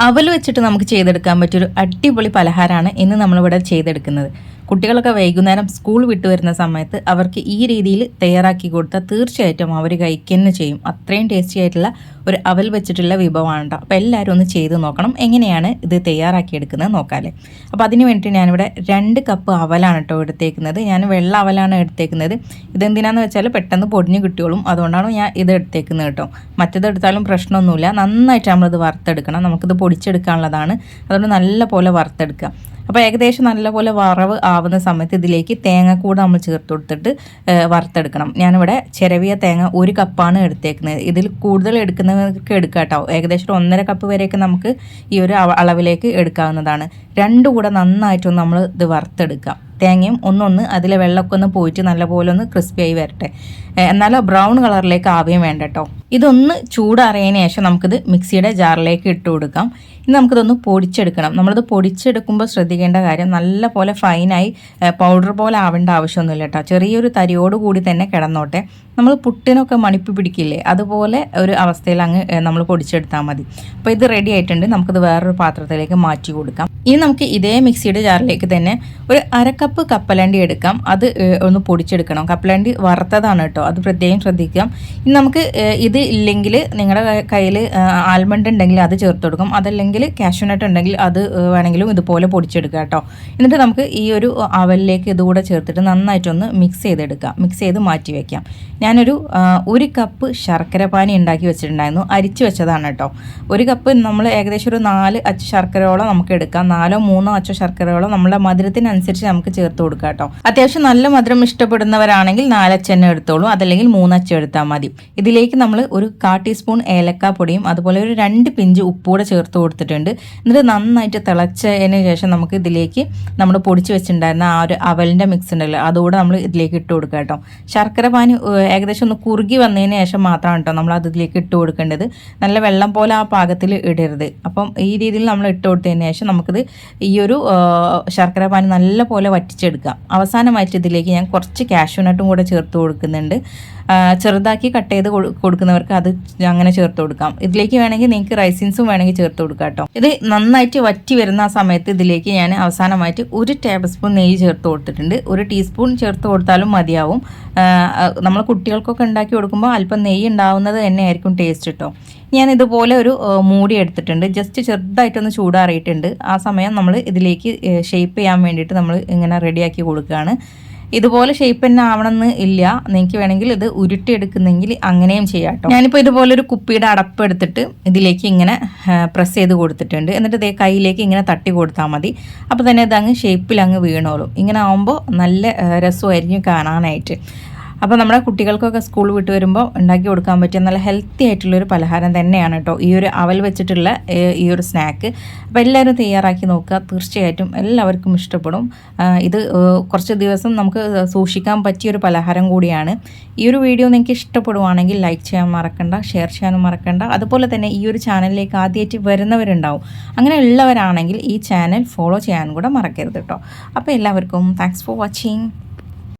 അവൽ വെച്ചിട്ട് നമുക്ക് ചെയ്തെടുക്കാൻ പറ്റിയൊരു അടിപൊളി പലഹാരമാണ് ഇന്ന് നമ്മളിവിടെ ചെയ്തെടുക്കുന്നത്. കുട്ടികളൊക്കെ വൈകുന്നേരം സ്കൂൾ വിട്ടു വരുന്ന സമയത്ത് അവർക്ക് ഈ രീതിയിൽ തയ്യാറാക്കി കൊടുത്താൽ തീർച്ചയായിട്ടും അവർ കഴിക്കുക ചെയ്യും. അത്രയും ടേസ്റ്റി ആയിട്ടുള്ള ഒരു അവൽ വെച്ചിട്ടുള്ള വിഭവമാണ് കേട്ടോ അപ്പോൾ എല്ലാവരും ഒന്ന് ചെയ്ത് നോക്കണം. എങ്ങനെയാണ് ഇത് തയ്യാറാക്കി തയ്യാറാക്കിയെടുക്കുന്നത് നോക്കാമല്ലേ അപ്പോൾ അതിന് വേണ്ടിയിട്ട് ഞാനിവിടെ രണ്ട് കപ്പ് അവലാണ് കേട്ടോ എടുത്തേക്കുന്നത്. ഞാൻ വെള്ള അവലാണ് എടുത്തേക്കുന്നത്. ഇതെന്തിനാന്ന് വെച്ചാൽ പെട്ടെന്ന് പൊടിഞ്ഞ് കിട്ടിയോളും. അതുകൊണ്ടാണ് ഞാൻ ഇത് എടുത്തേക്കുന്നത് കേട്ടോ മറ്റേതെടുത്താലും പ്രശ്നമൊന്നുമില്ല. നന്നായിട്ട് നമ്മളിത് വറുത്തെടുക്കണം. നമുക്കിത് പൊടിച്ചെടുക്കാനുള്ളതാണ്. അതുകൊണ്ട് നല്ല പോലെ വറുത്തെടുക്കുക. അപ്പോൾ ഏകദേശം നല്ലപോലെ വറവ് ആവുന്ന സമയത്ത് ഇതിലേക്ക് തേങ്ങ കൂടെ നമ്മൾ ചേർത്ത് കൊടുത്തിട്ട് വറുത്തെടുക്കണം. ഞാനിവിടെ ചിരവിയ തേങ്ങ ഒരു കപ്പാണ് എടുത്തേക്കുന്നത്. ഇതിൽ കൂടുതൽ എടുക്കുന്നവർക്ക് എടുക്കാട്ടോ കേട്ടോ. ഏകദേശം ഒന്നര കപ്പ് വരെയൊക്കെ നമുക്ക് ഈ ഒരു അളവിലേക്ക് എടുക്കാവുന്നതാണ്. രണ്ടു കൂടെ നന്നായിട്ടൊന്ന് നമ്മൾ ഇത് വറുത്തെടുക്കാം തേങ്ങയും ഒന്നൊന്ന് അതിലെ വെള്ളമൊക്കെ ഒന്ന് പോയിട്ട് നല്ലപോലെ ഒന്ന് ക്രിസ്പി ആയി വരട്ടെ. എന്നാലും ബ്രൗൺ കളറിലേക്ക് ആവുകയും വേണ്ട കേട്ടോ. ഇതൊന്ന് ചൂടറിയതിന് ശേഷം നമുക്കിത് മിക്സിയുടെ ജാറിലേക്ക് ഇട്ട് കൊടുക്കാം. ഇനി നമുക്കിതൊന്ന് പൊടിച്ചെടുക്കണം. നമ്മളിത് പൊടിച്ചെടുക്കുമ്പോൾ ശ്രദ്ധിക്കേണ്ട കാര്യം നല്ല പോലെ ഫൈനായി പൗഡർ പോലെ ആവേണ്ട ആവശ്യമൊന്നുമില്ല കേട്ടോ ചെറിയൊരു തരിയോട് കൂടി തന്നെ കിടന്നോട്ടെ. നമ്മൾ പുട്ടിനൊക്കെ മണിപ്പ് പിടിക്കില്ലേ? അതുപോലെ ഒരു അവസ്ഥയിൽ അങ്ങ് നമ്മൾ പൊടിച്ചെടുത്താൽ മതി. അപ്പോൾ ഇത് റെഡി ആയിട്ടുണ്ട്. നമുക്കിത് വേറൊരു പാത്രത്തിലേക്ക് മാറ്റി കൊടുക്കാം. ഇനി നമുക്ക് ഇതേ മിക്സിയുടെ ജാറിലേക്ക് തന്നെ ഒരു അരക്കപ്പ് കപ്പലണ്ടി എടുക്കാം. അത് ഒന്ന് പൊടിച്ചെടുക്കണം. കപ്പലണ്ടി വറുത്തതാണ് കേട്ടോ അത് പ്രത്യേകം ശ്രദ്ധിക്കാം. ഇനി നമുക്ക് ഇത് ഇല്ലെങ്കിൽ നിങ്ങളുടെ കയ്യിൽ ആൽമണ്ട് ഉണ്ടെങ്കിൽ അത് ചേർത്ത് കൊടുക്കും. അതല്ലെങ്കിൽ കാഷ്യൂനട്ട് ഉണ്ടെങ്കിൽ അത് വേണമെങ്കിലും ഇതുപോലെ പൊടിച്ചെടുക്കുക കേട്ടോ. എന്നിട്ട് നമുക്ക് ഈ ഒരു അവലിലേക്ക് ഇതുകൂടെ ചേർത്തിട്ട് നന്നായിട്ടൊന്ന് മിക്സ് ചെയ്തെടുക്കാം. മിക്സ് ചെയ്ത് മാറ്റി വയ്ക്കാം ഞാനൊരു ഒരു കപ്പ് ശർക്കര പാനി ഉണ്ടാക്കി വെച്ചിട്ടുണ്ടായിരുന്നു. അരിച്ച് വെച്ചതാണ് കേട്ടോ. ഒരു കപ്പ് നമ്മൾ ഏകദേശം ഒരു നാല് അച്ച ശർക്കരയോളം നമുക്ക് എടുക്കാം. നാലോ മൂന്നോ അച്ച ശർക്കരയോളം നമ്മുടെ മധുരത്തിനനുസരിച്ച് നമുക്ക് ചേർത്ത് കൊടുക്കാം കേട്ടോ. അത്യാവശ്യം നല്ല മധുരം ഇഷ്ടപ്പെടുന്നവരാണെങ്കിൽ നാലച്ചെണ്ണ എടുത്തോളൂ. അതല്ലെങ്കിൽ മൂന്നച്ച എടുത്താൽ മതി. ഇതിലേക്ക് നമ്മൾ ഒരു കാ ടീസ്പൂൺ ഏലക്കാ പൊടിയും അതുപോലെ ഒരു രണ്ട് പിഞ്ച് ഉപ്പൂടെ ചേർത്ത് കൊടുത്തിട്ടുണ്ട്. എന്നിട്ട് നന്നായിട്ട് തിളച്ചതിന് ശേഷം നമുക്ക് ഇതിലേക്ക് നമ്മൾ പൊടിച്ച് വെച്ചിട്ടുണ്ടായിരുന്ന ആ ഒരു അവലിന്റെ മിക്സ് ഉണ്ടല്ലോ അതുകൂടെ നമ്മൾ ഇതിലേക്ക് ഇട്ട് കൊടുക്കുക കേട്ടോ. ശർക്കര പാനി ഏകദേശം ഒന്ന് കുറുകി വന്നതിന് ശേഷം മാത്രമാണ് കേട്ടോ നമ്മൾ അത് ഇതിലേക്ക് ഇട്ട് കൊടുക്കേണ്ടത്. നല്ല വെള്ളം പോലെ ആ പാകത്തിൽ ഇടരുത്. അപ്പം ഈ രീതിയിൽ നമ്മൾ ഇട്ട് കൊടുത്തതിന് ശേഷം നമുക്കിത് ഈ ഒരു ശർക്കര പാനി നല്ല പോലെ വറ്റിച്ചെടുക്കാം. അവസാനമായിട്ട് ഇതിലേക്ക് ഞാൻ കുറച്ച് കാഷ്യൂനട്ടും കൂടെ ചേർത്ത് കൊടുക്കുന്നുണ്ട്. ചെറുതാക്കി കട്ട് ചെയ്ത് കൊടുക്കുന്നവർക്ക് അത് അങ്ങനെ ചേർത്ത് കൊടുക്കാം. ഇതിലേക്ക് വേണമെങ്കിൽ നിങ്ങൾക്ക് റൈസിൻസും വേണമെങ്കിൽ ചേർത്ത് കൊടുക്കാം കേട്ടോ. ഇത് നന്നായിട്ട് വറ്റി വരുന്ന ആ സമയത്ത് ഇതിലേക്ക് ഞാൻ അവസാനമായിട്ട് ഒരു ടേബിൾ സ്പൂൺ നെയ്യ് ചേർത്ത് കൊടുത്തിട്ടുണ്ട്. ഒരു ടീസ്പൂൺ ചേർത്ത് കൊടുത്താലും മതിയാവും. നമ്മൾ കുട്ടികൾക്കൊക്കെ ഉണ്ടാക്കി കൊടുക്കുമ്പോൾ അല്പം നെയ്യ് ഉണ്ടാവുന്നത് തന്നെ ആയിരിക്കും ടേസ്റ്റ് കേട്ടോ ഞാൻ ഇതുപോലെ ഒരു മൂടി എടുത്തിട്ടുണ്ട്. ജസ്റ്റ് ചെറുതായിട്ടൊന്ന് ചൂടാറിയിട്ടുണ്ട്. ആ സമയം നമ്മൾ ഇതിലേക്ക് ഷേപ്പ് ചെയ്യാൻ വേണ്ടിയിട്ട് നമ്മൾ ഇങ്ങനെ റെഡിയാക്കി കൊടുക്കുകയാണ്. ഇതുപോലെ ഷേപ്പ് തന്നെ ആവണമെന്ന് ഇല്ല. നിങ്ങൾക്ക് വേണമെങ്കിൽ ഇത് ഉരുട്ടിയെടുക്കുന്നെങ്കിൽ അങ്ങനെയും ചെയ്യാം കേട്ടോ. ഞാനിപ്പോൾ ഇതുപോലെ ഒരു കുപ്പിയുടെ അടപ്പ് എടുത്തിട്ട് ഇതിലേക്ക് ഇങ്ങനെ പ്രസ് ചെയ്ത് കൊടുത്തിട്ടുണ്ട്. എന്നിട്ട് ഇതേ കയ്യിലേക്ക് ഇങ്ങനെ തട്ടി കൊടുത്താൽ മതി. അപ്പോൾ തന്നെ ഇത് അങ്ങ് ഷേപ്പിൽ അങ്ങ് വീണോളും. ഇങ്ങനെ ആവുമ്പോൾ നല്ല രസമായിരിക്കും കാണാനായിട്ട്. അപ്പോൾ നമ്മുടെ കുട്ടികൾക്കൊക്കെ സ്കൂൾ വിട്ട് വരുമ്പോൾ ഉണ്ടാക്കി കൊടുക്കാൻ പറ്റിയ നല്ല ഹെൽത്തി ആയിട്ടുള്ളൊരു പലഹാരം തന്നെയാണ് കേട്ടോ ഈ ഒരു അവൽ വെച്ചിട്ടുള്ള ഈ ഒരു സ്നാക്ക് അപ്പോൾ എല്ലാവരും തയ്യാറാക്കി നോക്കുക. തീർച്ചയായിട്ടും എല്ലാവർക്കും ഇഷ്ടപ്പെടും. ഇത് കുറച്ച് ദിവസം നമുക്ക് സൂക്ഷിക്കാൻ പറ്റിയൊരു പലഹാരം കൂടിയാണ്. ഈ ഒരു വീഡിയോ നിങ്ങൾക്ക് ഇഷ്ടപ്പെടുവാണെങ്കിൽ ലൈക്ക് ചെയ്യാൻ മറക്കണ്ട ഷെയർ ചെയ്യാനും മറക്കണ്ട. അതുപോലെ തന്നെ ഈ ഒരു ചാനലിലേക്ക് ആദ്യമായിട്ട് വരുന്നവരുണ്ടാവും. അങ്ങനെ ഉള്ളവരാണെങ്കിൽ ഈ ചാനൽ ഫോളോ ചെയ്യാനും കൂടെ മറക്കരുത് കേട്ടോ അപ്പോൾ എല്ലാവർക്കും താങ്ക്സ് ഫോർ വാച്ചിങ്